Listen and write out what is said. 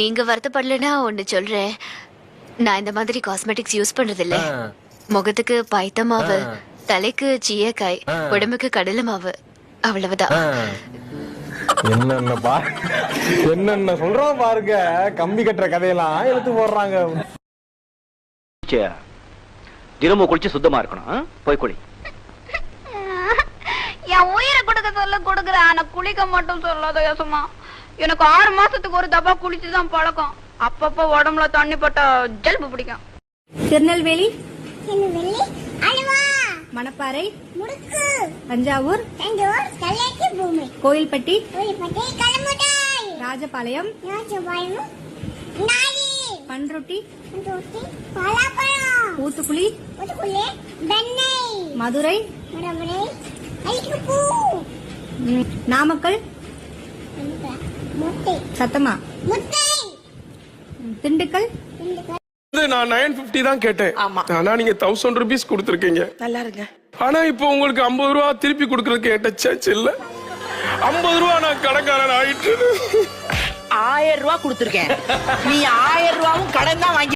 நீங்க வருத்தப்படலைன்னா ஒண்ணு சொல்றேன். நான் இந்த மாதிரி காஸ்மெட்டிக்ஸ் யூஸ் பண்றது இல்ல முகத்துக்கு பைத்த மாவு தலைக்கு சீயக்காய் உடம்புக்கு கடலை மாவு அவ்வளவுதான். என்னென்ன பா என்னென்ன சொல்றோம் பாருங்க. கம்பி கட்டுற கதையெல்லாம் எடுத்து போடுறாங்க. தினமும் குளிச்சு சுத்தமா இருக்கணும்? போய் குளி. என் உயிரை கொடுக்க சொல்ல கொடுக்குற ஆனா குளிக்க மட்டும் சொல்லாத யோசமா எனக்கு ஆறு மாசத்துக்கு ஒரு தப்பா குளிச்சுதான் பழக்கம். அப்பப்ப உடம்புல தண்ணி பட்டா ஜல்பு பிடிக்கும். திருநெல்வேலி மணப்பாறை தஞ்சாவூர் கோயில்பட்டி ராஜபாளையம் பன்ருட்டி வெண்ணெய் மதுரை. நாமக்கல். சத்தமா? திண்டுக்கல்? நான் நைன் பிப்டி தான் கேட்டேன். ஆனா நீங்க தௌசண்ட் ருபீஸ் கொடுத்துருக்கீங்க. நல்லா இருங்க. ஆனா இப்போ உங்களுக்கு ஐம்பது ரூபா திருப்பி கொடுக்கறதுக்கு என்கிட்ட இல்ல. ஐம்பது ரூபா நான் கடைக்காரன் ஆயிட்டு. ஆயிரம் ரூபாய் கொடுத்துருக்கேன். நீ ஆயிரம் ரூபாவும் கடன் தான் வாங்கி